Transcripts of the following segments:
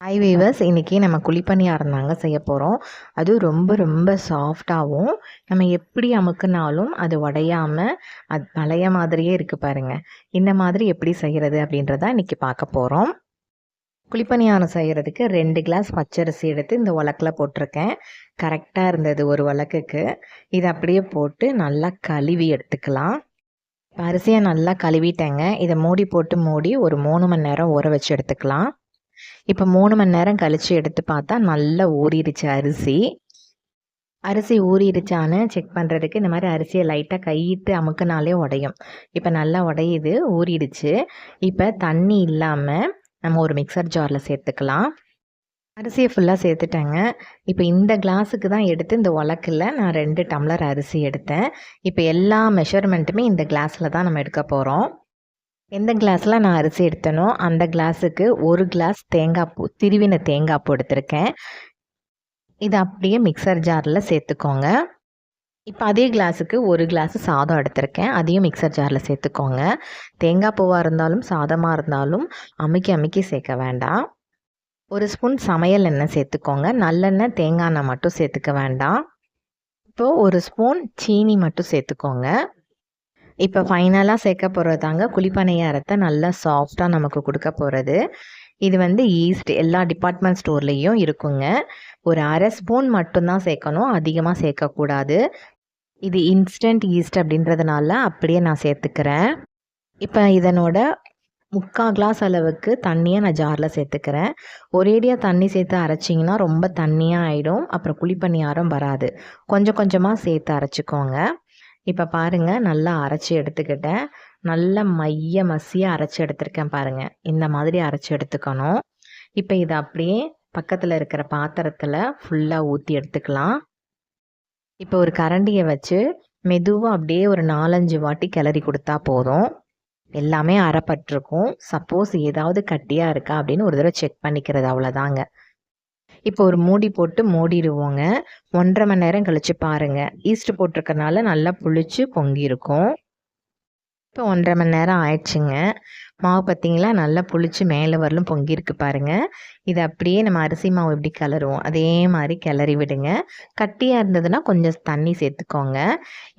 Hi viewers இன்றைக்கி நம்ம குழிப்பணியாரம் இருந்தாங்க செய்ய போகிறோம் அதுவும் ரொம்ப ரொம்ப சாஃப்டாகவும் நம்ம எப்படி அமுக்குனாலும் அது உடையாமல் அது பழைய மாதிரியே இருக்குது பாருங்கள் இந்த மாதிரி எப்படி செய்கிறது அப்படின்றத இன்றைக்கி பார்க்க போகிறோம் குழிப்பணியாரம் செய்கிறதுக்கு ரெண்டு கிளாஸ் பச்சரிசி எடுத்து இந்த உலக்கில் போட்டிருக்கேன். கரெக்டாக இருந்தது ஒரு உலக்குக்கு இதை அப்படியே போட்டு நல்லா கழுவி எடுத்துக்கலாம். அரிசியை நல்லா கழுவிட்டேங்க. இதை மூடி போட்டு மூடி ஒரு மூணு மணி நேரம் ஊற வச்சு எடுத்துக்கலாம். இப்போ மூணு மணி நேரம் கழித்து எடுத்து பார்த்தா நல்லா ஊறிடுச்சு அரிசி. அரிசி ஊறிடுச்சான்னு செக் பண்ணுறதுக்கு இந்த மாதிரி அரிசியை லைட்டாக கையிட்டு அமுக்குனாலே உடையும். இப்போ நல்லா உடையுது ஊறிடுச்சு. இப்போ தண்ணி இல்லாமல் நம்ம ஒரு மிக்சர் ஜாரில் சேர்த்துக்கலாம். அரிசியை ஃபுல்லாக சேர்த்துட்டேங்க. இப்போ இந்த கிளாஸுக்கு தான் எடுத்து இந்த உலக்கில் நான் ரெண்டு டம்ளர் அரிசி எடுத்தேன். இப்போ எல்லா மெஷர்மெண்ட்டுமே இந்த கிளாஸில் தான் நம்ம எடுக்க போகிறோம் எந்த கிளாஸில் நான் அரிசி எடுத்தனோ அந்த கிளாஸுக்கு ஒரு கிளாஸ் தேங்காய் பூ திருவின தேங்காய் பூ எடுத்திருக்கேன். இதை அப்படியே மிக்சர் ஜாரில் சேர்த்துக்கோங்க. இப்போ அதே கிளாஸுக்கு ஒரு கிளாஸ் சாதம் எடுத்திருக்கேன். அதையும் மிக்சர் ஜாரில் சேர்த்துக்கோங்க. தேங்காய் பூவாக இருந்தாலும் சாதமாக இருந்தாலும் அமுக்கி அமுக்கி சேர்க்க வேண்டாம். ஒரு ஸ்பூன் சமையல் எண்ணெய் சேர்த்துக்கோங்க. நல்லெண்ணெய் தேங்காய் எண்ணெய் மட்டும் சேர்த்துக்க வேண்டாம். இப்போது ஒரு ஸ்பூன் சீனி மட்டும் சேர்த்துக்கோங்க. இப்போ ஃபைனலாக சேர்க்க போகிறது தாங்க. குழிப்பணியாரத்தை நல்லா சாஃப்டாக நமக்கு கொடுக்க போகிறது இது வந்து ஈஸ்ட் எல்லா டிபார்ட்மெண்ட் ஸ்டோர்லேயும் இருக்குங்க. ஒரு அரை ஸ்பூன் மட்டும்தான் சேர்க்கணும். அதிகமாக சேர்க்கக்கூடாது இது இன்ஸ்டன்ட் ஈஸ்ட் அப்படின்றதுனால அப்படியே நான் சேர்த்துக்கிறேன். இப்போ இதனோட முக்கால் கிளாஸ் அளவுக்கு தண்ணியை நான் ஜாரில் சேர்த்துக்கிறேன். ஒரேடியாக தண்ணி சேர்த்து அரைச்சிங்கன்னா ரொம்ப தண்ணியாக ஆகிடும் அப்புறம் குழிப்பணியாரம் வராது. கொஞ்சம் கொஞ்சமாக சேர்த்து அரைச்சிக்கோங்க. இப்போ பாருங்கள் நல்லா அரைச்சி எடுத்துக்கிட்டேன். நல்ல மைய மசியாக அரைச்சி எடுத்திருக்கேன் பாருங்கள் இந்த மாதிரி அரைச்சி எடுத்துக்கணும். இப்போ இதை அப்படியே பக்கத்தில் இருக்கிற பாத்திரத்தில் ஃபுல்லாக ஊற்றி எடுத்துக்கலாம். இப்போ ஒரு கரண்டியை வச்சு மெதுவாக அப்படியே ஒரு நாலஞ்சு வாட்டி கிளறி கொடுத்தா போதும். எல்லாமே அரைப்பட்டிருக்கும். சப்போஸ் ஏதாவது கட்டியாக இருக்கா அப்படின்னு ஒரு தடவை செக் பண்ணிக்கிறது அவ்வளோதாங்க இப்போ ஒரு மூடி போட்டு மூடிடுவோங்க. ஒன்றரை மணி நேரம் கழித்து பாருங்கள் ஈஸ்ட் போட்டிருக்கனால நல்லா புளிச்சு பொங்கியிருக்கும். இப்போ ஒன்றரை மணி நேரம் ஆயிடுச்சுங்க. மாவு பார்த்திங்களா நல்லா புளிச்சு மேலே வரலும் பொங்கியிருக்கு பாருங்கள் இதை அப்படியே நம்ம அரிசி மாவு எப்படி கிளறுவோம் அதே மாதிரி கிளறி விடுங்க. கட்டியாக இருந்ததுன்னா கொஞ்சம் தண்ணி சேர்த்துக்கோங்க.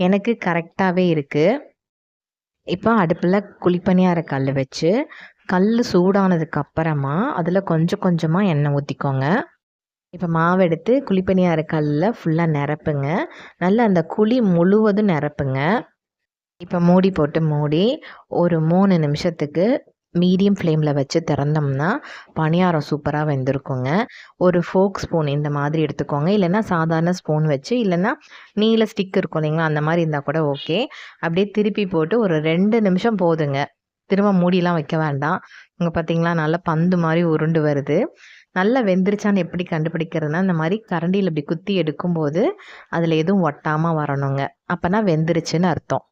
எனக்கு கரெக்டாகவே இருக்குது இப்போ அடுப்பில் குழிப்பணியார கல் வச்சு கல் சூடானதுக்கு அப்புறமா அதில் கொஞ்சம் கொஞ்சமாக எண்ணெய் ஊற்றிக்கோங்க இப்போ மாவு எடுத்து குழிப்பணியார கல்லில் ஃபுல்லாக நிரப்புங்க. நல்லா அந்த குழி முழுவதும் நிரப்புங்க. இப்போ மூடி போட்டு மூடி ஒரு மூணு நிமிஷத்துக்கு மீடியம் ஃப்ளேமில் வச்சு திறந்தோம்னா பணியாரம் சூப்பராக வெந்திருக்குங்க. ஒரு ஃபோக் ஸ்பூன் இந்த மாதிரி எடுத்துக்கோங்க. இல்லைன்னா சாதாரண ஸ்பூன் வச்சு இல்லைன்னா நீல ஸ்டிக் இருக்கும் இல்லைங்களா அந்த மாதிரி இருந்தால் கூட ஓகே அப்படியே திருப்பி போட்டு ஒரு ரெண்டு நிமிஷம் போதுங்க. திரும்ப மூடிலாம் வைக்க வேண்டாம். இங்கே பார்த்தீங்களா நல்லா பந்து மாதிரி உருண்டு வருது. நல்லா வெந்துருச்சான்னு எப்படி கண்டுபிடிக்கிறதுனா இந்த மாதிரி கரண்டியில் இப்படி குத்தி எடுக்கும்போது அதில் எதுவும் ஒட்டாமல் வரணுங்க. அப்போனா வெந்துருச்சுன்னு அர்த்தம்.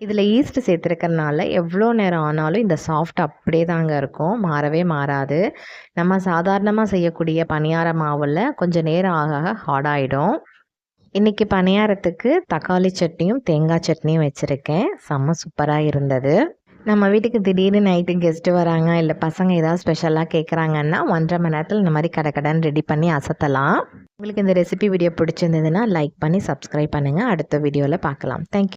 இதில் ஈஸ்ட் சேர்த்துருக்கறனால எவ்வளோ நேரம் ஆனாலும் இந்த சாஃப்ட் அப்படியே தாங்க இருக்கும். மாறவே மாறாது. நம்ம சாதாரணமாக செய்யக்கூடிய பணியார மாவில் கொஞ்சம் நேரம் ஆக ஆக ஹார்டாகிடும் இன்றைக்கி பணியாரத்துக்கு தக்காளி சட்னியும் தேங்காய் சட்னியும் வச்சுருக்கேன். செம்ம சூப்பராக இருந்தது. நம்ம வீட்டுக்கு திடீர்னு நைட்டு கெஸ்ட்டு வராங்க இல்லை பசங்க ஏதாவது ஸ்பெஷலாக கேட்குறாங்கன்னா ஒன்றரை மணி நேரத்தில் இந்த மாதிரி கடை கடன் ரெடி பண்ணி அசத்தலாம். உங்களுக்கு இந்த ரெசிபி வீடியோ பிடிச்சிருந்ததுன்னா லைக் பண்ணி சப்ஸ்கிரைப் பண்ணுங்கள் அடுத்த வீடியோவில் பார்க்கலாம். தேங்க்யூ